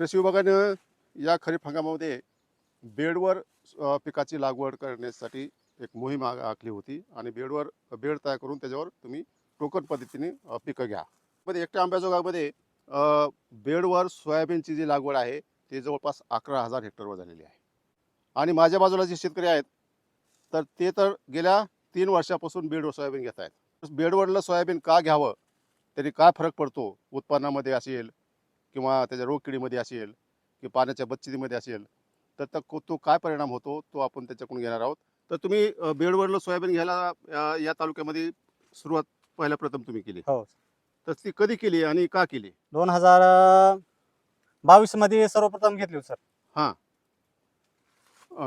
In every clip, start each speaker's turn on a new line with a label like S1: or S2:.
S1: कृषी विभागानं या खरीप हंगामामध्ये बेडवर पिकाची लागवड करण्यासाठी एक मोहीम आखली होती आणि बेडवर बेड तयार करून त्याच्यावर तुम्ही टोकन पद्धतीने पिकं घ्या. मध्ये एकट्या आंब्याजोगामध्ये बेडवर सोयाबीनची जी लागवड आहे ती जवळपास अकरा हजार हेक्टरवर झालेली आहे. आणि माझ्या बाजूला जे शेतकरी आहेत तर ते तर गेल्या तीन वर्षापासून बेडवर सोयाबीन घेत आहेत. बेडवरलं सोयाबीन का घ्यावं तरी काय फरक पडतो उत्पन्नामध्ये असेल किंवा त्याच्या रोगकिडीमध्ये असेल की पाण्याच्या बचतीमध्ये असेल तर त- तो काय परिणाम होतो तो आपण त्याच्याकडून घेणार आहोत. तर तुम्ही बेडवरलं सोयाबीन घ्यायला या तालुक्यामध्ये सुरुवात पहिल्या प्रथम तुम्ही केली.
S2: हो.
S1: तर ती कधी केली आणि का केली?
S2: दोन हजार बावीसमध्ये सर्वप्रथम घेतली सर.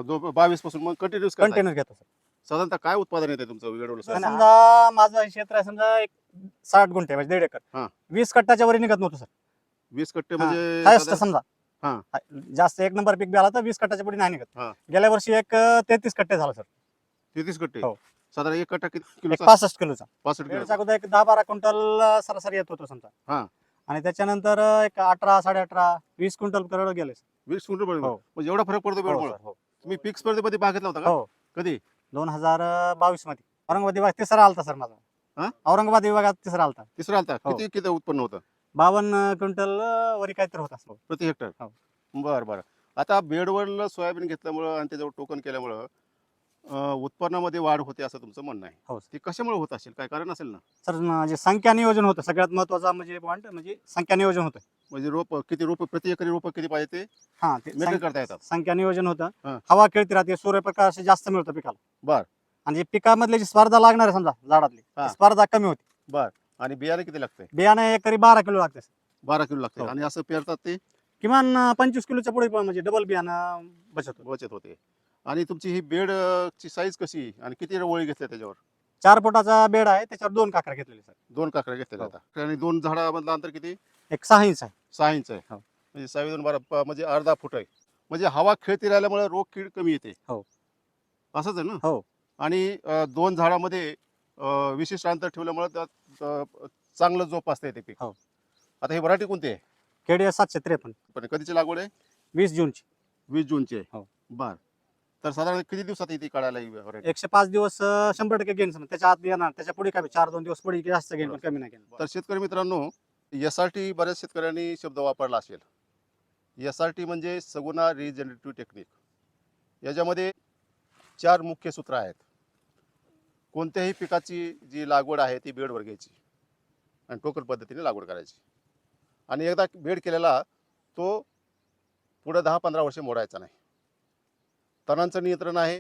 S1: दो बावीसपासून मग कंटिन्यूस
S2: कंटिन्यू घेतो सर.
S1: साधारणतः काय उत्पादन येते तुमचं सोयाबीन?
S2: समजा माझं हे क्षेत्र आहे समजा एक साठ गुंठे म्हणजे दीड
S1: हा.
S2: एकर वीस कट्टाच्या वरी निघत नव्हतं सर.
S1: वीस कट्टे
S2: हा,
S1: म्हणजे
S2: हायस्ट
S1: साधारण-
S2: समजा.
S1: हा.
S2: हा, जास्त एक नंबर पीक बी आला तर वीस कट्टाच्या पुढे नाही निघत.
S1: हा.
S2: गेल्या वर्षी एक तेहतीस कट्टे झालं सर.
S1: तेहतीस कट्टे?
S2: हो.
S1: साधारण एक कट्टा किती
S2: एक
S1: किलोचा
S2: पासष्ट किलोचा.
S1: पासष्ट किलो
S2: बेडच्या अगोदर एक दहा बारा क्विंटल अं, सरासरी येत होतो समजा.
S1: हा.
S2: आणि त्याच्यानंतर अं, एक अठरा साडे अठरा वीस क्विंटल करड गेले सर.
S1: वीस क्विंटल पडलं.
S2: हो.
S1: म्हणजे एवढा फरक पडतो
S2: हो, सर, हो.
S1: तुम्ही पीक स्पर्धेमध्ये भाग घेतला होता का?
S2: हो.
S1: कधी?
S2: दोन हजार बावीसमध्ये. औरंगाबाद विभाग तिसरा आलता सर माझा? औरंगाबाद विभागात तिसरा आलता.
S1: तिसरा आलता.
S2: हो.
S1: किती किती उत्पन्न होतं?
S2: बावन्न क्विंटल वरी काहीतरी होत असतो.
S1: प्रति हेक्टर?
S2: हो.
S1: बरं बरं. आता बेडवरलं सोयाबीन घेतल्यामुळं आणि त्याच्यावर टोकन केल्यामुळं अं, उत्पन्नामध्ये वाढ होते असं तुमचं म्हणणं आहे.
S2: हो
S1: ती कशामुळे होत असेल? काय कारण असेल ना?
S2: सर न- जे संख्या नियोजन होतं सगळ्यात महत्त्वाचा म्हणजे पॉईंट म्हणजे संख्या नियोजन होतं.
S1: म्हणजे रोप किती रोप प्रति एकरी रोप किती पाहिजे ते?
S2: हा ते
S1: मेंटेन
S2: संख्या-
S1: करता येतात.
S2: संख्या नियोजन
S1: हा.
S2: होतं हवा खेळती राहते सूर्यप्रकाश जास्त मिळतो पिकाला.
S1: बर.
S2: आणि जे पिकामधले जी स्पर्धा लागणार आहे समजा झाडातली
S1: हा.
S2: स्पर्धा कमी होती.
S1: बर. आणि बियाणे किती लागते?
S2: बियाणे एकरी बारा किलो लागते.
S1: बारा किलो लागते.
S2: हो.
S1: आणि असं पेरतात ते?
S2: किमान अं, पंचवीस किलोच्या पुढे पण म्हणजे डबल बियाणं बचत होतं.
S1: बचत होते. आणि तुमची ही बेड अं, ची साईज कशी आणि किती ओळी घेतल्या त्याच्यावर?
S2: चार फुटाचा बेड आहे त्याच्यावर दोन काकरा घेतलेले सर.
S1: दोन काकड्या घेतलेल्या
S2: हो.
S1: आता आणि दोन झाडामधलं अंतर किती?
S2: एक सहा इंच आहे.
S1: सहा इंच आहे.
S2: हो.
S1: म्हणजे सहा दोन बारा प- म्हणजे अर्धा फूट आहे. म्हणजे हवा खेळती राहिल्यामुळे रोग कीड कमी येते.
S2: हो.
S1: असंच आहे ना?
S2: हो.
S1: आणि अं, दोन झाडामध्ये अं, विशिष्ट अंतर ठेवल्यामुळे त्यात अं, चांगलं जोप असते ते पीक.
S2: हो.
S1: आता हे व्हरायटी कोणती आहे?
S2: केडी सातशे त्रेपन्न.
S1: पण कधीची लागवड आहे?
S2: वीस जूनची.
S1: वीस जूनची आहे.
S2: हो.
S1: बर. तर साधारण किती दिवसात येते काढायला ही
S2: एकशे पाच दिवस अं, शंभर टक्के गेन समजा. त्याच्या आत येणार. त्याच्या पुढे काय चार दोन दिवस पुढे जास्त गेन पण कमी नाही गेन
S1: तर शेतकरी मित्रांनो एस आर टी बऱ्याच शेतकऱ्यांनी शब्द वापरला असेल. एस आर टी म्हणजे सगुणा रिजनरेटिव्ह टेक्निक. याच्यामध्ये चार मुख्य सूत्र आहेत. कोणत्याही पिकाची जी लागवड आहे ती बेडवर घ्यायची आणि टोकन पद्धतीने लागवड करायची. आणि एकदा बेड केलेला तो पुढं दहा पंधरा वर्षे मोडायचा नाही. तणांचं नियंत्रण आहे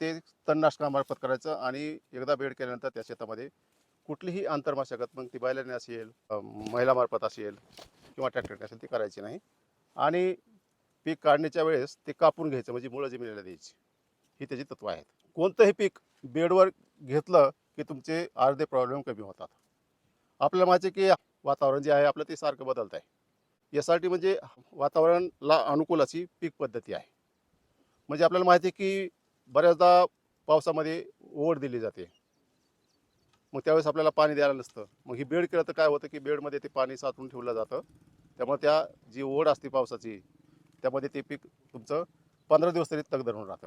S1: ते तणनाशकामार्फत करायचं आणि एकदा बेड केल्यानंतर त्या शेतामध्ये कुठलीही आंतरमशागत मग ती बैलाने असेल महिलामार्फत असेल किंवा ट्रॅक्टरने असेल ती करायची नाही. आणि पीक काढण्याच्या वेळेस ते कापून घ्यायचं म्हणजे मुळं जमिनीला द्यायची. ही त्याची तत्त्व आहेत. कोणतंही पीक बेडवर घेतलं की तुमचे अर्धे प्रॉब्लेम कमी होतात. आपल्याला माहिती की वातावरण जे आहे आपलं ते सारखं बदलत आहे यासाठी म्हणजे वातावरणाला अनुकूल अशी पीक पद्धती आहे. म्हणजे आपल्याला माहिती आहे की बऱ्याचदा पावसामध्ये ओढ दिली जाते. मग त्यावेळेस आपल्याला पाणी द्यायला नसतं. मग ही बेड केलं तर काय होतं की बेडमध्ये ते पाणी साचून ठेवलं जातं. त्यामुळे त्या जी ओढ असते पावसाची त्यामध्ये ते पीक तुमचं पंधरा दिवस तरी तग धरून राहतं.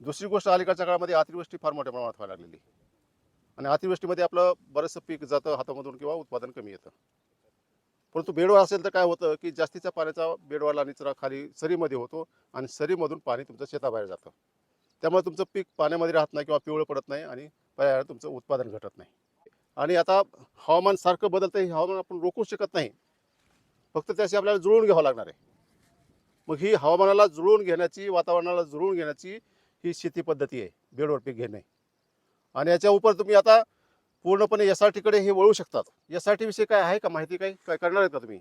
S1: दुसरी गोष्ट अलीकडच्या काळामध्ये अतिवृष्टी फार मोठ्या प्रमाणात व्हायला लागलेली आणि अतिवृष्टीमध्ये आपलं बरंचसं पीक जातं हातामधून किंवा उत्पादन कमी येतं. परंतु बेडवर असेल तर काय होतं की जास्तीच्या पाण्याचा बेडवाला निचरा खाली सरीमध्ये होतो आणि सरीमधून पाणी तुमचं शेताबाहेर जातं. त्यामुळे तुमचं पीक पाण्यामध्ये राहत नाही किंवा पिवळं पडत नाही आणि पर्याय तुमचं उत्पादन घटत नाही. आणि आता हवामान सारखं बदलतं हे हवामान आपण रोखू शकत नाही. फक्त त्याशी आपल्याला जुळवून घ्यावं लागणार आहे. मग ही हवामानाला जुळवून घेण्याची वातावरणाला जुळवून घेण्याची ही शेती पद्धती आहे बेडवर पीक घेणे. आणि याच्या उपर तुम्ही आता पूर्णपणे एस आर टीकडे हे वळू शकतात. एस आर टी विषयी काय आहे का माहिती काही? काय करणार आहेत का तुम्ही?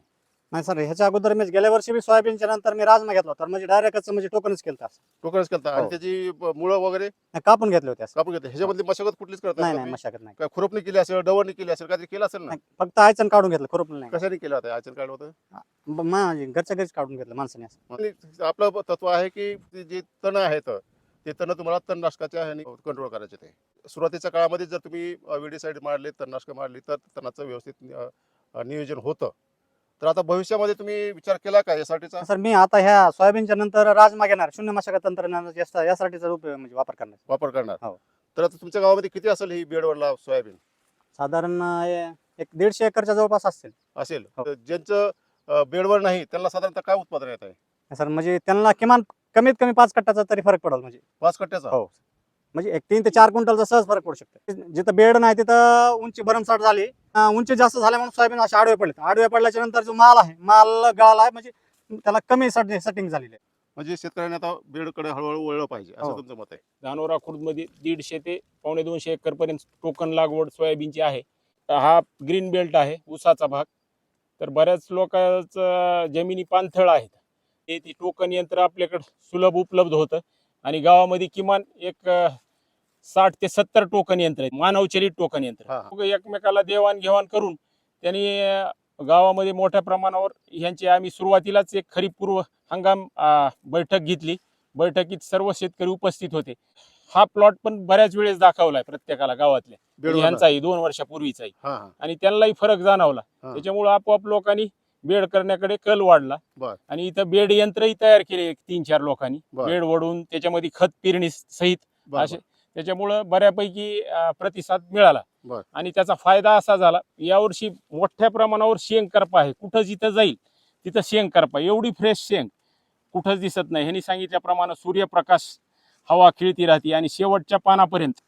S2: नाही सर ह्याच्या अगोदर मी गेल्या वर्षी मी सोयाबीनच्या नंतर मी राजमा घेतला होता म्हणजे डायरेक्टच म्हणजे टोकनच केलं.
S1: टोकनच करता आणि
S2: हो.
S1: त्याची मुळं वगैरे?
S2: कापून घेतले होते.
S1: कापून घेते ह्याच्यामधली मशागत कुठलीच करत
S2: नाही
S1: नाही
S2: नाही मशागत नाही.
S1: काय खुरपणी केली असेल डवरणी केली असेल काहीतरी केलं असेल ना?
S2: नाही, फक्त आयचन काढून घेतलं खुरपलं नाही.
S1: कशाने केलं होतं? आचरण काढलं होतं?
S2: ब- घरच्या घरीच काढून घेतलं माणसाने असं.
S1: आणि आपलं तत्व आहे की ते जे तण आहेत ते तण तुम्हाला तणनाशकाच्या ह्याने कंट्रोल करायचे ते. सुरुवातीच्या काळामध्ये जर तुम्ही विडीसाईड मारले तणनाशकं मारली तर तणाचं व्यवस्थित नियोजन होतं. तर आता भविष्यामध्ये तुम्ही विचार केला का यासाठीचा?
S2: सर मी आता ह्या सोयाबीनच्या नंतर राजमा घेणार शून्य मशागत तंत्रज्ञानाचा यासाठीचा उपयोग म्हणजे वापर करणार.
S1: वापर करणार.
S2: हो.
S1: तर आता तुमच्या गावामध्ये किती असेल ही बेडवरला सोयाबीन?
S2: साधारण एक दीडशे एकरच्या जवळपास असतील.
S1: असेल.
S2: हो.
S1: तर ज्यांचं बेडवर नाही त्यांना साधारणतः काय उत्पादन येत आहे?
S2: सर म्हणजे त्यांना किमान कमीत कमी पाच कट्ट्याचा तरी फरक पडेल म्हणजे.
S1: पाच कट्ट्याचा?
S2: हो. म्हणजे एक तीन ते चार क्विंटलचा सहज फरक पडू शकतो. जिथं बेड नाही तिथं उंची भरमसाठ झाली. उंची जास्त झाल्यामुळे सोयाबीन असे आडवे पडले आडवे पडल्याच्या नंतर जो माल आहे माल गळाला आहे म्हणजे त्याला कमी सेटिंग झालेली आहे.
S1: म्हणजे शेतकऱ्यांनी आता बेडकडे हळूहळू वळलं पाहिजे असं
S2: हो.
S1: तुमचं मत आहे?
S3: धानोरा खुर्दमध्ये दीडशे ते पावणे दोनशे एकर पर्यंत टोकन लागवड सोयाबीनची आहे. हा ग्रीन बेल्ट आहे ऊसाचा भाग. तर बऱ्याच लोकांचं जमिनी पाणथळ आहेत. ते ती टोकन यंत्र आपल्याकडे सुलभ उपलब्ध होतं. आणि गावामध्ये किमान एक साठ ते सत्तर टोकन यंत्र आहेत. मानवचलित टोकन यंत्र.
S1: हा, हा.
S3: एकमेकाला देवाणघेवाण करून त्यांनी गावामध्ये मोठ्या प्रमाणावर ह्यांची आम्ही सुरुवातीलाच एक खरीपूर्व हंगाम बैठक घेतली. बैठकीत सर्व शेतकरी उपस्थित होते. हा प्लॉट पण बऱ्याच वेळेस दाखवलाय प्रत्येकाला गावातल्या. ह्यांचाही दोन वर्षापूर्वीचाही.
S1: हा हा.
S3: आणि त्यांनाही फरक जाणवला.
S1: हा.
S3: त्याच्यामुळे आपोआप लोकांनी बेड करण्याकडे कल वाढला.
S1: बर.
S3: आणि इथं बेड यंत्रही तयार केले एक तीन चार लोकांनी.
S1: बर.
S3: बेड वडून त्याच्यामध्ये खत पेरणी सहित
S1: बरं,
S3: असे त्याच्यामुळं बऱ्यापैकी अं, प्रतिसाद मिळाला.
S1: बर.
S3: आणि त्याचा फायदा असा झाला यावर्षी मोठ्या प्रमाणावर शेंग करपा आहे. कुठं जिथं जाईल तिथं शेंग करपा एवढी फ्रेश शेंग कुठंच दिसत नाही. ह्यांनी सांगितल्याप्रमाणे सूर्यप्रकाश हवा खिळती राहते आणि शेवटच्या पानापर्यंत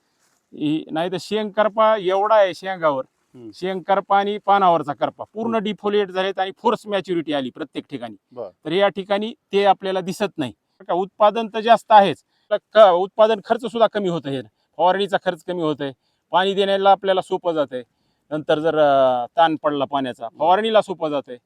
S3: नाही तर शेंग करपा एवढा आहे शेंगावर. करपा आणि पानावरचा करपा. पूर्ण डिफोलिएट झालेत आणि फोर्स मॅच्युरिटी आली प्रत्येक ठिकाणी. तर या ठिकाणी ते आपल्याला दिसत नाही. का उत्पादन तर जास्त आहेच. उत्पादन खर्च सुद्धा कमी होत आहे. फवारणीचा खर्च कमी होत आहे. पाणी देण्याला आपल्याला सोपं जात आहे नंतर जर ताण पडला पाण्याचा फवारणीला सोपं जात आहे